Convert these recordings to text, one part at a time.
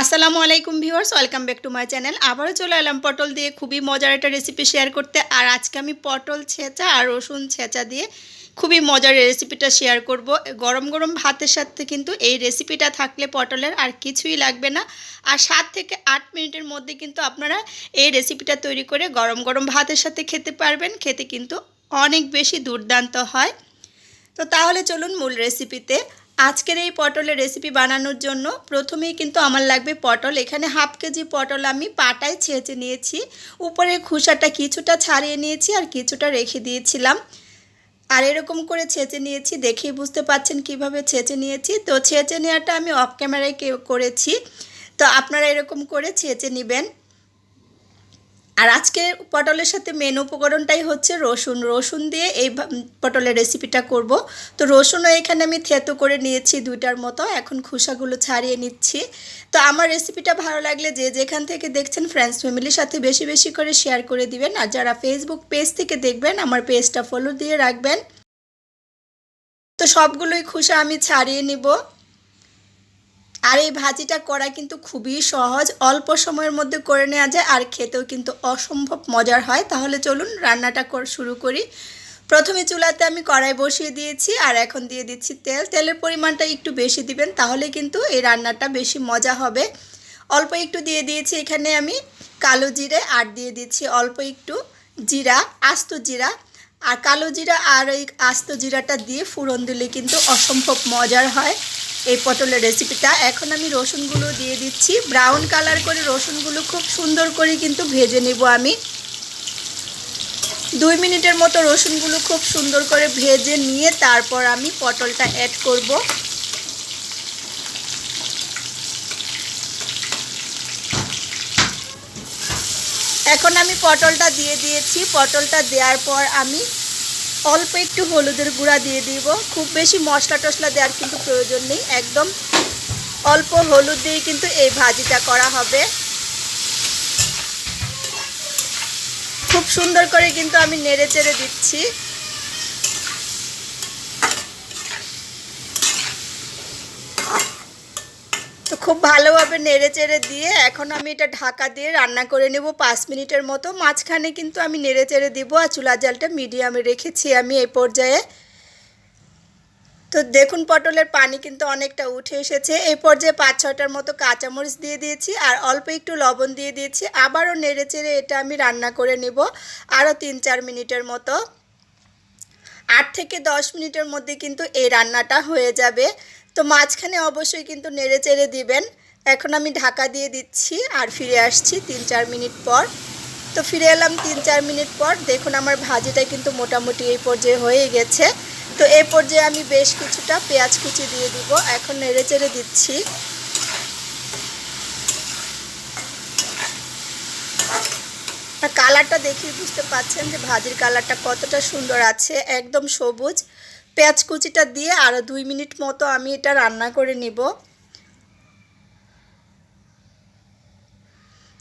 আসসালামু আলাইকুম viewers, welcome back to my channel. আবারও চলে এলাম পটল দিয়ে খুবই মজার একটা রেসিপি শেয়ার করতে। আর আজকে আমি পটল ছেঁচা আর রসুন ছেঁচা দিয়ে খুবই মজার রেসিপিটা শেয়ার করব। গরম গরম ভাতের সাথে কিন্তু এই রেসিপিটা থাকলে পটলের আর কিছুই লাগবে না। আর সাত থেকে আট মিনিটের মধ্যে কিন্তু আপনারা এই রেসিপিটা তৈরি করে গরম গরম ভাতের সাথে খেতে পারবেন। খেতে কিন্তু অনেক বেশি দুর্দান্ত হয়। তো তাহলে চলুন মূল রেসিপিতে আজকের এই পটলের রেসিপি বানানোর জন্য প্রথমেই কিন্তু আমার লাগবে পটল। এখানে হাফ কেজি পটল আমি পাটায় ছেঁচে নিয়েছি। উপরের খোসাটা কিছুটা ছাড়িয়ে নিয়েছি আর কিছুটা রেখে দিয়েছিলাম। আর এরকম করে ছেঁচে নিয়েছি, দেখেই বুঝতে পাচ্ছেন কীভাবে ছেঁচে নিয়েছি। তো ছেঁচে নেওয়াটা আমি অফ ক্যামেরায় করেছি। তো আপনারা এরকম করে ছেঁচে নেবেন। আর আজকে পটলের সাথে মেন উপকরণটাই হচ্ছে রসুন। রসুন দিয়ে এই পটলের রেসিপিটা করব। তো রসুনও এখানে আমি থেতো করে নিয়েছি দুইটার মতো। এখন খোসাগুলো ছাড়িয়ে নিচ্ছি। তো আমার রেসিপিটা ভালো লাগলে যে যেখান থেকে দেখছেন ফ্রেন্ডস ফ্যামিলির সাথে বেশি বেশি করে শেয়ার করে দিবেন। আর যারা ফেসবুক পেজ থেকে দেখবেন, আমার পেজটা ফলো দিয়ে রাখবেন। তো সবগুলোই খোসা আমি ছাড়িয়ে নিব। আর এই ভাজিটা করা কিন্তু খুবই সহজ। অল্প সময়ের মধ্যে করে নেওয়া যায় আর খেতেও কিন্তু অসম্ভব মজার হয়। তাহলে চলুন রান্নাটা শুরু করি। প্রথমে চুলাতে আমি কড়াই বসিয়ে দিয়েছি আর এখন দিয়ে দিচ্ছি তেল। তেলের পরিমাণটা একটু বেশি দিবেন, তাহলে কিন্তু এই রান্নাটা বেশি মজা হবে। অল্প একটু দিয়ে দিয়েছি এখানে আমি কালো জিরে আর দিয়ে দিচ্ছি অল্প একটু জিরা, আস্ত জিরা। আর কালো জিরা আর ওই আস্ত জিরাটা দিয়ে ফুরন দিলে কিন্তু অসম্ভব মজার হয়। এই পটলের রেসিপিটা এখন আমি রসুনগুলো দিয়ে দিচ্ছি। ব্রাউন কালার করে রসুনগুলো খুব সুন্দর করে কিন্তু ভেজে নেব আমি। দুই মিনিটের মতো রসুনগুলো খুব সুন্দর করে ভেজে নিয়ে তারপর আমি পটলটা অ্যাড করব। এখন আমি পটলটা দিয়ে দিয়েছি। পটলটা দেওয়ার পর আমি অল্প একটু হলুদের গুঁড়া দিয়ে দিব। খুব বেশি মশলা টশলা দেওয়ার কিন্তু প্রয়োজন নেই। একদম অল্প হলুদ দিয়ে কিন্তু এই ভাজিটা করা হবে। খুব সুন্দর করে কিন্তু আমি নেড়ে চেড়ে দিচ্ছি। খুব ভালোভাবে নেড়ে চেড়ে দিয়ে এখন আমি এটা ঢাকা দিয়ে রান্না করে নেব পাঁচ মিনিটের মতো। মাঝখানে কিন্তু আমি নেড়ে চেড়ে দিব আর চুলা জালটা মিডিয়ামে রেখেছি আমি এই পর্যায়ে। তো দেখুন পটলের পানি কিন্তু অনেকটা উঠে এসেছে। এই পর্যায়ে পাঁচ ছটার মতো কাঁচামরিচ দিয়ে দিয়েছি আর অল্প একটু লবণ দিয়ে দিয়েছি। আবারও নেড়ে চেড়ে এটা আমি রান্না করে নেব আরও তিন চার মিনিটের মতো। আট থেকে দশ মিনিটের মধ্যে কিন্তু এই রান্নাটা হয়ে যাবে। তো মাঝখানে অবশ্যই কিন্তু নেড়ে চেড়ে দিবেন। এখন আমি ঢাকা দিয়ে দিচ্ছি আর ফিরে আসছি তিন চার মিনিট পর। তো ফিরে এলাম তিন চার মিনিট পর। দেখুন আমার ভাজিটা কিন্তু মোটামুটি এই পর্যায়ে হয়ে গেছে। তো এই পর্যায়ে আমি বেশ কিছুটা পেঁয়াজ কুচি দিয়ে দিব। এখন নেড়ে চেড়ে দিচ্ছি। কালারটা দেখি বুঝতে পাচ্ছেন যে ভাজির কালারটা কতটা সুন্দর আছে, একদম সবুজ। পেঁয়াজ কুচিটা দিয়ে আরও দুই মিনিট মতো আমি এটা রান্না করে নিব।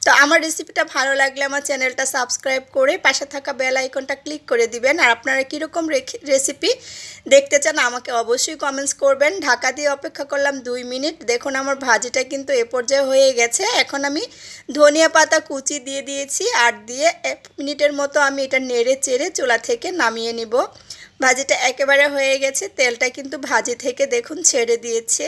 তো আমার রেসিপিটা ভালো লাগলে আমার চ্যানেলটা সাবস্ক্রাইব করে পাশে থাকা বেল আইকনটা ক্লিক করে দিবেন। আর আপনারা কীরকম রেসিপি দেখতে চান আমাকে অবশ্যই কমেন্টস করবেন। ঢাকা দিয়ে অপেক্ষা করলাম দুই মিনিট। দেখুন আমার ভাজিটা কিন্তু এ পর্যায়ে হয়ে গেছে। এখন আমি ধনিয়া পাতা কুচি দিয়ে দিয়েছি আর দিয়ে এক মিনিটের মতো আমি এটা নেড়ে চেড়ে চুলা থেকে নামিয়ে নিব। ভাজিটা একেবারে হয়ে গেছে। তেলটা কিন্তু ভাজি থেকে দেখুন ছেড়ে দিয়েছে।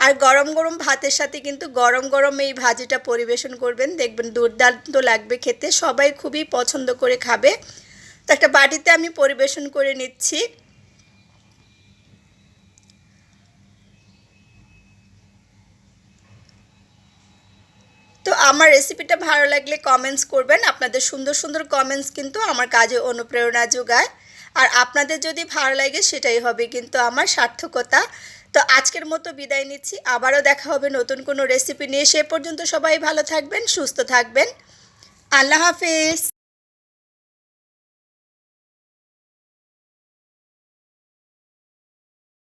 আর গরম গরম ভাতের সাথে কিন্তু গরম গরম এই ভাজিটা পরিবেশন করবেন। দেখবেন দুর্দান্ত লাগবে খেতে। সবাই খুবই পছন্দ করে খাবে। তো একটা বাটিতে আমি পরিবেশন করে নিচ্ছি। তো আমার রেসিপিটা ভালো লাগলে কমেন্টস করবেন। আপনাদের সুন্দর সুন্দর কমেন্টস কিন্তু আমার কাজে অনুপ্রেরণা যোগায়। আর আপনাদের যদি ভালো লাগে সেটাই হবে, কিন্তু আমার সার্থকতা। তো আজকের মতো বিদায় নিচ্ছি, আবারও দেখা হবে নতুন কোনো রেসিপি নিয়ে। সে পর্যন্ত সবাই ভালো থাকবেন, সুস্থ থাকবেন। আল্লাহ হাফিজ।